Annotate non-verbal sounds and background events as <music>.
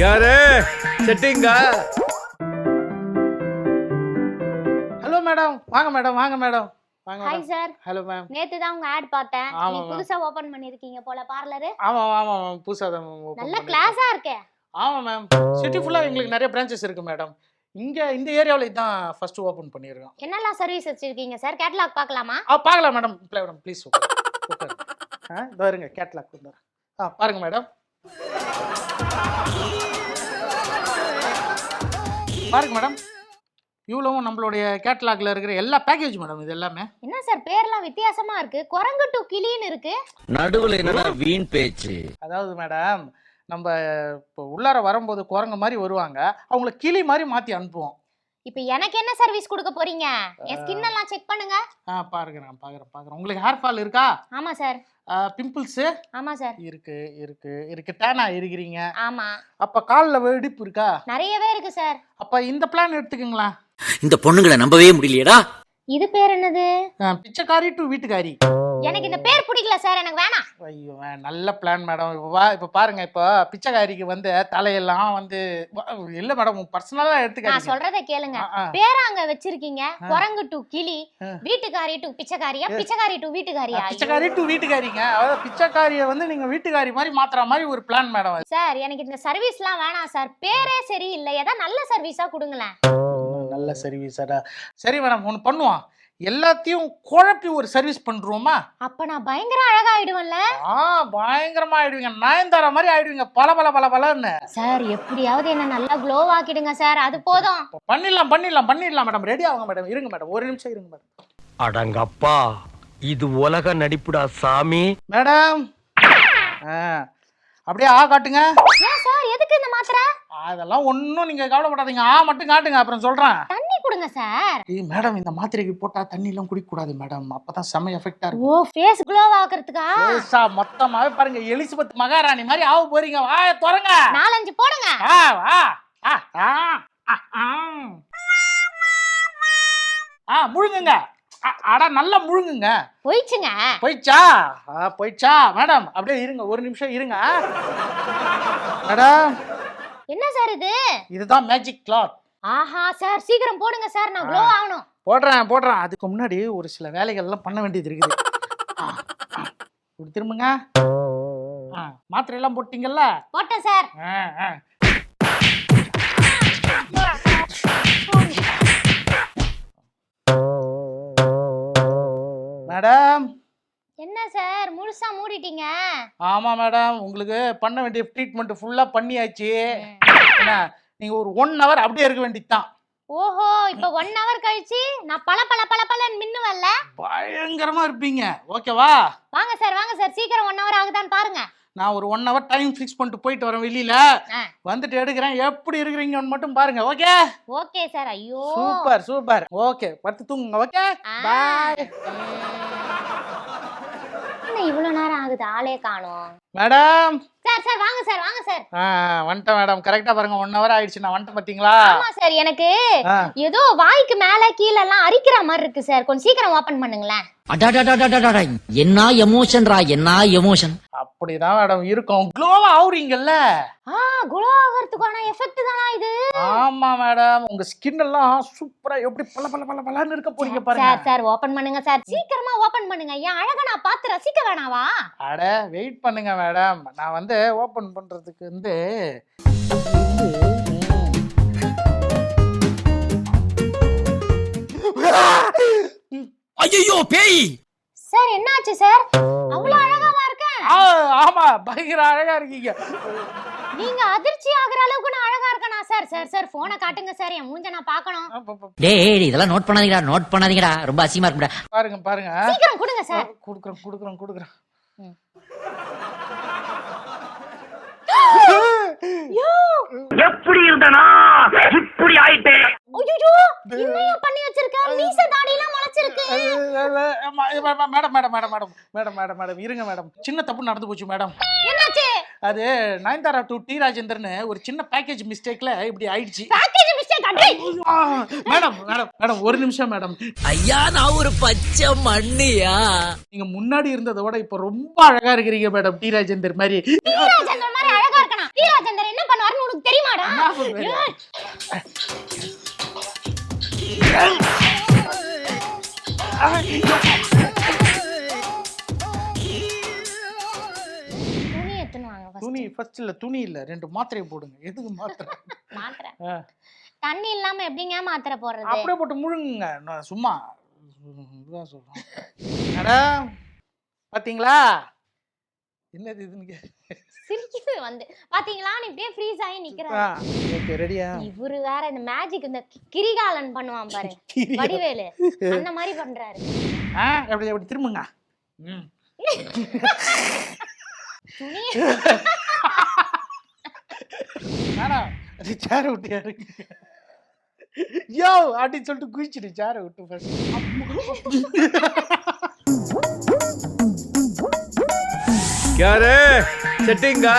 யாரு? செட்டிங்கா? Hello madam வாங்க மேடம் வாங்க மேடம் வாங்க hi madam sir hello ma'am நேத்து தான் உங்க ஆட் பார்த்தேன். ஆமா, நீ ma'am. புதுசா ஓபன் பண்ணிருக்கீங்க போல பார்லர் ஆமாம் ஆமாம் மேம் புதுசாக தான் open நல்ல. கிளாஸா இருக்கே. ஆமாம் மேம் சிட்டி ஃபுல்லாக எங்களுக்கு நிறைய பிரான்ச்சஸ் இருக்கு மேடம் இங்கே இந்த ஏரியாவில் தான் ஃபர்ஸ்ட் ஓப்பன் பண்ணியிருக்கோம் என்னெல்லாம் சர்வீஸ் வச்சிருக்கீங்க சார் கேட்டலாக் பார்க்கலாமா? ஆ பார்க்கலாம் மேடம் மேடம் ப்ளீஸ் உட்காரு ஆ இதோ இருங்க கேட்லாக் கொண்டு வரேன். ஆ பாருங்க மேடம் பாருங்க மேடம் இவ்வளவும் நம்மளுடைய கேட்லாக்ல இருக்கிற எல்லா பேக்கேஜ் மேடம் இது எல்லாமே. என்ன சார் பேர்லாம் வித்தியாசமா இருக்கு? குரங்கு டு கிளின்னு இருக்கு. நடுவுல என்னடா வீண் பேச்சு? அதாவது மேடம் நம்ம இப்போ உள்ளார வரும்போது குரங்கு மாதிரி வருவாங்க. அவங்கள கிளி மாதிரி மாற்றி அனுப்புவோம். இப்போ எனக்கு என்ன சர்வீஸ் கொடுக்க போறீங்க? என் ஸ்கின் எல்லாம் செக் பண்ணுங்க. ஆ பாருங்க நான் பார்க்குறேன் பார்க்குறேன் உங்களுக்கு ஹேர் ஃபால் இருக்கா? ஆமா சார் பிம்பிள்ஸு ஆமா சார் இருக்கு இருக்கு. இருக்கு டேனா இருக்கிறீங்க ஆமா. அப்போ காலில் வெடிப்பு இருக்கா? நிறையவே இருக்கு சார் அப்போ இந்த பிளான் எடுத்துக்கங்களேன். இந்த பொண்ணுங்களை நம்பவே முடியலையேடா. இது பேர் என்னது? பிச்சைக்காரி டு வீட்டுக்காரி. எனக்கு இந்த பேர் பிடிக்கல சார் எனக்கு வேணாம். ஐயோ நல்ல பிளான் மேடம் இப்போ வா இப்போ பாருங்க இப்போ பிச்சைக்காரிக்கு வந்து தலையெல்லாம் வந்து இல்லை மேடம் பர்சனலாக நான் எடுத்துக்காதீங்க. சொல்றத கேளுங்க. ஆ, ஆ. பேர் அங்க வச்சிருக்கீங்க குரங்கு டு கிளி. வீட்டுக்காரி டு பிச்சைக்காரியா பிச்சைக்காரி டு வீட்டுக்காரியா. பிச்சைக்காரி டு வீட்டுக்காரிங்க. அதாவது பிச்சைக்காரியை வந்து நீங்க வீட்டுக்காரி மாதிரி மாத்துற மாதிரி ஒரு பிளான் மேடம் சார் எனக்கு இந்த சர்வீஸ்லாம் வேணாம் சார். பேரே சரியில்லை. ஏதாவது நல்ல சர்வீஸா கொடுங்களேன். நல்ல சர்வீஸடா சரி மேடம் ஒன்று பண்ணுவோம். எல்லாத்தையும் குழப்பி ஒரு சர்வீஸ் பண்ணுறோமா அப்ப நான் பயங்கர அழகாயிடுவேன்ல. ஆ பயங்கரமா ஆயிடுவீங்க நயன்தாரா மாதிரி ஆயிடுவீங்க. பல பல பல பலன்னு சார் எப்படியாவது என்ன நல்லா க்ளோ ஆக்கிடுங்க சார். அது போதும். பண்ணிடலாம் பண்ணிடலாம் பண்ணிடலாம் மேடம் ரெடி ஆகுங்க மேடம் இருங்க மேடம் ஒரு நிமிஷம் இருங்க மேடம் அடங்கப்பா. இது உலக நடிப்புடா சாமி. மேடம். ஆ. அப்படியே ஆ காட்டுங்க. ஏன் சார்? எதுக்கு இந்த மாத்திரை? அதெல்லாம் ஒன்றும் நீங்கள் கவலைப்படாதீங்க. ஆ மட்டும் காட்டுங்க அப்புறம் சொல்கிறேன் கொடுங்க சார். ஏய் மேடம் இந்த மாத்திரைக்கு போட்டால் தண்ணிலாம் குடிக்கக்கூடாது மேடம். அப்போ தான் செம்ம எஃபெக்டாக இருக்கும் ஓ ஃபேஸ் க்ளோ ஆக்குறதுக்கா பேசா மொத்தமாவே பாருங்க எலிசபெத் மகாராணி மாதிரி ஆக போறீங்க. வாய திறங்க. நாலஞ்சு போடுங்க. ஆ வா. ஆ ஆ ஆ, ஆ. ஆ முழுங்குங்க. அட நல்லா முழுங்குங்க. போயிடுச்சுங்க. போயிடுச்சா? ஆ போயிடுச்சா? மேடம் அப்படியே இருங்க. ஒரு நிமிஷம் இருங்க. மேடம். என்ன சார் இது? இதுதான் மேஜிக் கிளாத் ஆஹா சார் சீக்கிரம் போடுங்க சார் நான் க்ளோ ஆகணும். போடுறேன் போடுறேன். அதுக்கு முன்னாடி ஒரு சில வேலைகள்லாம் பண்ண வேண்டியது இருக்குது. இப்படி திரும்புங்க. மாத்திரை எல்லாம் போட்டீங்கல்ல? போட்டேன் சார். மேடம். என்ன சார் முழுசா மூடிட்டீங்க? ஆமா மேடம். உங்களுக்கு பண்ண வேண்டிய ட்ரீட்மெண்ட் ஃபுல்லா பண்ணியாச்சு. என்ன நீங்க ஒரு ஒன் ஹவர் அப்படியே இருக்க வேண்டியதுதான். ஓஹோ இப்ப ஒன் ஹவர் கழிச்சு நான் பல பல பல பலன்னு மின்னுவல்ல பயங்கரமா இருப்பீங்க. ஓகேவா வாங்க சார் வாங்க சார் சீக்கிரம் ஒன் ஹவர் ஆகுதான்னு பாருங்க. நான் ஒரு ஒன் ஹவர் டைம் ஃபிக்ஸ் பண்ணிட்டு போயிட்டு வரேன் வெளியில. வந்துட்டு எடுக்கிறேன். எப்படி இருக்கிறீங்கன்னு மட்டும் பாருங்க ஓகே ஓகே சார் ஐயோ. சூப்பர் சூப்பர் ஓகே படுத்து தூங்குங்க ஓகே. பாய் இவ்வளவு நேரம் ஆகுது? ஆளே காணோம். மேடம் சார் சார் வாங்க சார் வாங்க சார். வந்துட்டேன் மேடம். கரெக்டா பாருங்க ஒன் ஹவர் ஆயிடுச்சு. நான் வந்துட்டேன் பாத்தீங்களா? ஆமா சார் எனக்கு. ஏதோ வாய்க்கு மேல கீழ எல்லாம் அரிக்கிற மாதிரி இருக்கு சார். கொஞ்சம் சீக்கிரம் ஓபன் பண்ணுங்களேன். அடாடாடாடாடாடா என்ன எமோஷன்ரா என்ன எமோஷன் அப்படிதான் மேடம் இருக்கும். க்ளோவா ஆகுறீங்கல்ல ஆ குளோ ஆகிறதுக்கான எஃபெக்ட் தானா இது? ஆமா மேடம் உங்க ஸ்கின் எல்லாம் சூப்பரா எப்படி பல பல பல பலன்னு இருக்க போறீங்க பாருங்க. சார் சார் ஓபன் பண்ணுங்க சார். சீக்கிரமா ஓபன் பண்ணுங்க. என் அழக நான் பார்த்து ரசிக்க வேணாவா? அட வெயிட் பண்ணுங்க மேடம். நான் வந்து ஓபன் பண்றதுக்கு வந்து ஐயோ பேய்! சார் என்னாச்சு சார்? ஆ, ஆமா பயங்கர அழகா இருக்கீங்க. நீங்க அதிர்ச்சி ஆகுற அளவுக்கு நான் அழகா இருக்கேனா? சார் சார் சார் போனை காட்டுங்க சார். என் மூஞ்ச நான் பார்க்கணும். டேய் இதெல்லாம் நோட் பண்ணாதீங்கடா நோட் பண்ணாதீங்கடா. ரொம்ப அசிங்கமா இருக்குடா பாருங்க பாருங்க. சீக்கிரம் கொடுங்க சார். குடுக்குறேன் குடுக்குறேன் குடுக்குறேன் எப்படி இருந்தனா இப்படி ஆயிட்டேன் ஐயோ என்னையா பண்ணி வச்சிருக்க மீச தாடி எல்லாம் முளைச்சிருக்கு madam madam madam madam madam இருங்க மேடம். சின்ன தப்பு நடந்து போச்சு மேடம். என்னாச்சு? அது நயன்தாரா டு டி ராஜேந்திரன் ஒரு சின்ன பேக்கேஜ் மிஸ்டேக்ல இப்படி ஆயிடுச்சு. மேடம் மேடம் மேடம் ஒரு நிமிஷம் மேடம். ஐயா நான் ஒரு பச்சை மண்ணியா? நீங்க முன்னாடி இருந்ததை விட இப்ப ரொம்ப அழகா இருக்கிறீங்க மேடம் டி ராஜேந்தர் மாதிரி. என்ன பண்ணுவாருன்னு உனக்கு தெரியுமாடா? ஃபர்ஸ்ட் இல்ல துணி இல்ல ரெண்டு மாத்திரையை போடுங்க. எதுக்கு மாத்திரை? மாத்திரை. தண்ணி இல்லாம எப்படிங்க மாத்திரை போடுறது? அப்படியே போட்டு முழுங்குங்க. நான் சும்மா இதுதான் சொல்றேன். மேடம் பாத்தீங்களா? என்னது இதுன்னு சிரிக்குது வந்து. பாத்தீங்களா? இப்படியே ஃப்ரீஸ் ஆகி ஓகே ரெடியா இவரு வேற இந்த மேஜிக் இந்த கிரிகாலன் பண்ணுவான் பாரு. <laughs> வடிவேலு. அந்த மாதிரி பண்றாரு. ஆ எப்படி எப்படி திரும்புங்க. <laughs> அது சேரை விட்டு யாரு யோ அப்படின்னு சொல்லிட்டு குதிச்சிடு சேரை விட்டு ஃபர்ஸ்ட் செட்டிங்கா